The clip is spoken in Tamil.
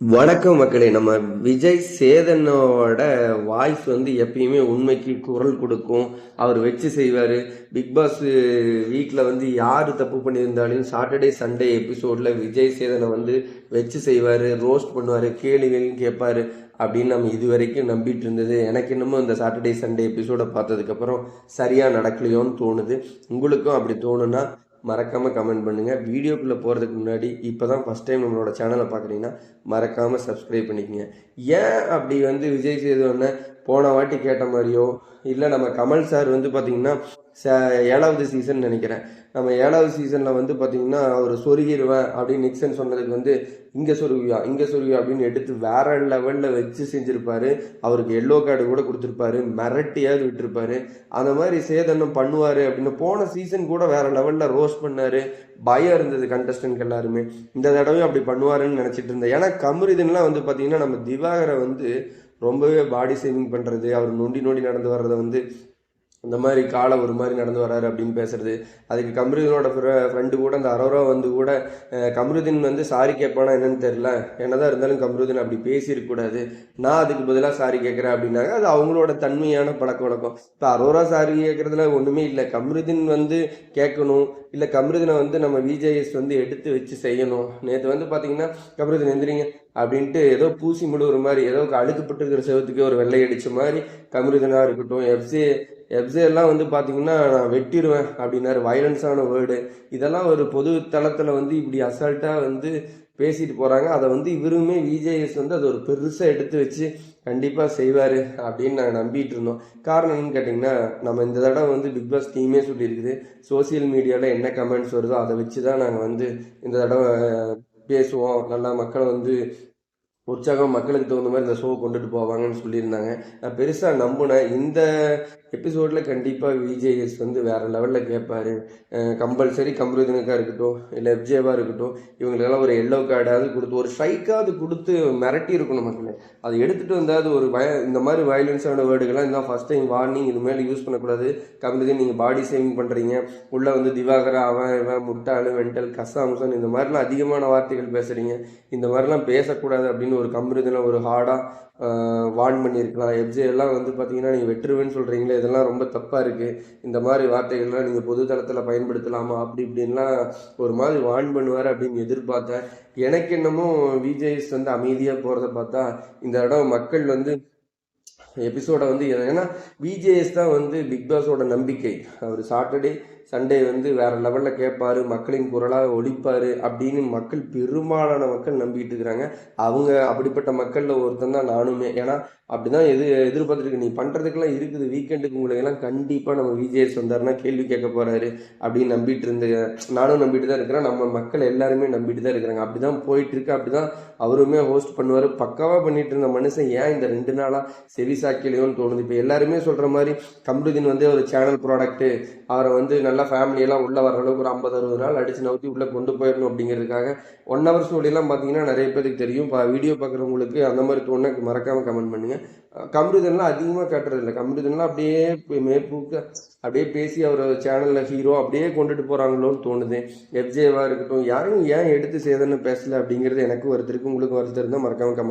வணக்கம் மக்களே. நம்ம விஜய் சேதனோட வாய்ஸ் வந்து எப்பயுமே உண்மைக்கு குரல் கொடுக்கும். அவர் வச்சு செய்வார். பிக் பாஸ் வீக்கில் வந்து யார் தப்பு பண்ணியிருந்தாலும் சாட்டர்டே சண்டே எபிசோடில் விஜய் சேதனை வந்து வச்சு செய்வார். ரோஸ்ட் பண்ணுவார். கேள்விகளும் கேட்பாரு அப்படின்னு நம்ம இது வரைக்கும் நம்பிட்டு இருந்தது. எனக்கு இன்னமும் இந்த சாட்டர்டே சண்டே எபிசோடை பார்த்ததுக்கப்புறம் சரியாக நடக்கலையோன்னு தோணுது. உங்களுக்கும் அப்படி தோணுன்னா மறக்காமல் கமெண்ட் பண்ணுங்கள் வீடியோக்குள்ளே போகிறதுக்கு முன்னாடி இப்போ தான் ஃபஸ்ட் டைம் நம்மளோட சேனலை பார்க்குறீங்கன்னா மறக்காமல் சப்ஸ்கிரைப் பண்ணிக்கங்க. ஏன் அப்படி வந்து விஜய் சேதுவனை போன வாட்டி கேட்ட மாதிரியோ இல்லை நம்ம கமல் சார் வந்து பார்த்திங்கன்னா ஏழாவது சீசன் நினைக்கிறேன். நம்ம ஏழாவது சீசனில் வந்து பார்த்திங்கன்னா அவர் சொருகிடுவேன் அப்படின்னு நிக்சன் சொன்னதுக்கு வந்து இங்கே சொருவியா இங்கே சொருவியா அப்படின்னு எடுத்து வேற லெவலில் வச்சு செஞ்சுருப்பாரு. அவருக்கு எல்லோ கார்டு கூட கொடுத்துருப்பாரு. மிரட்டியாவது விட்டுருப்பாரு. அந்த மாதிரி சேதனம் பண்ணுவார் அப்படின்னு போன சீசன் கூட வேற லெவலில் ரோஸ்ட் பண்ணார். பயம் இருந்தது கண்டஸ்டன்ட் எல்லாருமே. இந்த தடவையும் அப்படி பண்ணுவாருன்னு நினச்சிட்டு இருந்தேன். ஏன்னா கமரிதன்லாம் வந்து பார்த்திங்கன்னா நம்ம திவாகரை வந்து ரொம்பவே பாடி சேவிங் பண்ணுறது அவர் நொண்டி நொண்டி நடந்து வர்றதை வந்து இந்த மாதிரி காலை ஒரு மாதிரி நடந்து வராரு அப்படின்னு பேசுறது. அதுக்கு கமருதீனோட ஃப்ரெண்டு கூட அந்த அரோரா வந்து கூட கமருதீன் வந்து சாரி கேட்பானா என்னன்னு தெரியல. என்னதான் இருந்தாலும் கமருதீன் அப்படி பேசியிருக்கக்கூடாது. நான் அதுக்கு பதிலாக சாரி கேட்குறேன் அப்படின்னாங்க. அது அவங்களோட தன்மையான பழக்க வழக்கம். இப்போ அரோரா சாரி கேட்குறதுல ஒன்றுமே இல்லை. கமருதீன் வந்து கேட்கணும். இல்லை கமருதனை வந்து நம்ம விஜேஎஸ் வந்து எடுத்து வச்சு செய்யணும். நேற்று வந்து பார்த்தீங்கன்னா கமருதன் எந்திரிங்க அப்படின்ட்டு ஏதோ பூசி முழுகிற மாதிரி ஏதோ அழுக்கப்பட்டிருக்கிற செவத்துக்கு ஒரு வெள்ளை அடித்த மாதிரி கமருதனாக இருக்கட்டும் எஃப்சி எஃப்சி எல்லாம் வந்து பார்த்தீங்கன்னா நான் வெட்டிடுவேன் அப்படின்னாரு. வயலன்ஸான வேர்டு இதெல்லாம் ஒரு பொது தளத்தில் வந்து இப்படி அசால்ட்டாக வந்து பேசிட்டு போகிறாங்க அதை வந்து இவருமே விஜேஎஸ் வந்து அதை ஒரு பெருசாக எடுத்து வச்சு கண்டிப்பாக செய்வார் அப்படின்னு நாங்கள் நம்பிட்டு இருந்தோம். காரணம் என்னன்னு கேட்டிங்கன்னா நம்ம இந்த தடவை வந்து பிக் பாஸ் டீமே சொல்லியிருக்குது. சோசியல் மீடியாவில் என்ன கமெண்ட்ஸ் வருதோ அதை வச்சு தான் நாங்கள் வந்து இந்த தடவை பேசுவோம். நல்லா மக்களை வந்து உற்சாகம் மக்களுக்கு தகுந்த மாதிரி இந்த ஷோ கொண்டுட்டு போவாங்கன்னு சொல்லியிருந்தாங்க. நான் பெருசாக நம்பினேன். இந்த எபிசோடில் கண்டிப்பாக விஜேஎஸ் வந்து வேறு லெவலில் கேட்பாரு கம்பல்சரி கம்ருதினுக்காக இருக்கட்டும் இல்லை எஃப்ஜேவாக இருக்கட்டும் இவங்களுக்கெல்லாம் ஒரு எல்லோ கார்டாவது கொடுத்து ஒரு ஸ்ட்ரைக்காவது கொடுத்து மிரட்டி இருக்கணும் மக்களே. அதை எடுத்துகிட்டு வந்தாது ஒரு வய இந்த மாதிரி வயலன்ஸான வேர்டுகள்லாம் இதான் ஃபஸ்ட் டைம் வார்னிங் இது மேலே யூஸ் பண்ணக்கூடாது. கம்ருதின் நீங்கள் பாடி சேவிங் பண்ணுறீங்க உள்ளே வந்து திவாகரா அவன் இவன் முட்டாளு வெண்டல் கசாம்சன் இந்த மாதிரிலாம் அதிகமான வார்த்தைகள் பேசுகிறீங்க இந்த மாதிரிலாம் பேசக்கூடாது அப்படின்னு ஒரு கம்ருதனை ஒரு ஹார்டாக வார்ன் பண்ணியிருக்கலாம். எஃப்ஜே எல்லாம் வந்து பார்த்தீங்கன்னா நீங்கள் வெற்றுவேன்னு சொல்கிறீங்களே இதெல்லாம் ரொம்ப தப்பாக இருக்குது இந்த மாதிரி வார்த்தைகள்லாம் நீங்கள் பொது தளத்தில் பயன்படுத்தலாமா? அப்படி இப்படின்லாம் ஒரு மாதிரி வார்ன் பண்ணுவார் அப்படின்னு எதிர்பார்த்தேன். எனக்கு என்னமோ விஜேஎஸ் வந்து அமைதியாக போகிறத பார்த்தா இந்த இடம் மக்கள் வந்து எபிசோடை வந்து ஏன்னா விஜேஎஸ் தான் வந்து பிக் பாஸோட நம்பிக்கை. அவர் சாட்டர்டே சண்டே வந்து வேறு லெவலில் கேட்பாரு மக்களின் குரலாக ஒழிப்பார் அப்படின்னு மக்கள் பெரும்பாலான மக்கள் நம்பிக்கிட்டு இருக்கிறாங்க. அவங்க அப்படிப்பட்ட மக்களில் ஒருத்தன் தான் நானுமே. ஏன்னா அப்படி தான் எது எதிர்பார்த்துருக்கு நீ பண்ணுறதுக்கெல்லாம் இருக்குது. வீக்கெண்டுக்கு உங்களுக்கெல்லாம் கண்டிப்பாக நம்ம விஜேஎஸ் வந்தாருன்னா கேள்வி கேட்க போகிறாரு அப்படின்னு நம்பிட்டு இருந்த நானும் நம்பிட்டு தான் இருக்கிறேன். நம்ம மக்கள் எல்லாருமே நம்பிட்டு தான் இருக்கிறாங்க. அப்படி தான் போயிட்டுருக்கு அப்படி தான் அவருமே ஹோஸ்ட் பண்ணுவார். பக்காவாக பண்ணிட்டு இருந்த மனுஷன் ஏன் இந்த ரெண்டு நாளாக செவி சாக்கிலையோன்னு தோணுது. இப்போ எல்லாருமே சொல்கிற மாதிரி கம்ருதீன் வந்து ஒரு சேனல் ப்ராடக்ட்டு அவரை வந்து நல்லா ஃபேமிலியெல்லாம் உள்ளே வர அளவுக்கு ஒரு ஐம்பது அறுபது நாள் அடிச்சு நவுத்தி உள்ளே கொண்டு போயிடணும் அப்படிங்கிறதுக்காக ஒன் ஹவர் ஸ்டோரியெல்லாம் பார்த்தீங்கன்னா நிறைய பேருக்கு தெரியும். இப்போ வீடியோ பார்க்குறவங்களுக்கு அந்த மாதிரி தோணுனா மறக்காமல் கமெண்ட் பண்ணுங்கள் கம்ருதன்லாம் அதிகமாக காட்டுறதில்ல கம்ருதன்லாம் அப்படியே மேற்பூக்க அப்படியே பேசி அவர் சேனலில் ஹீரோ அப்படியே கொண்டுட்டு போகிறாங்களோன்னு தோணுது. எஃப்ஜேவாக இருக்கட்டும் யாரையும் ஏன் எடுத்து சேதன்னு பேசல அப்படிங்கிறது எனக்கு ஒருத்தருக்கு உங்களுக்கு ஒருத்தர் இருந்தால் மறக்காமல் கமெண்ட்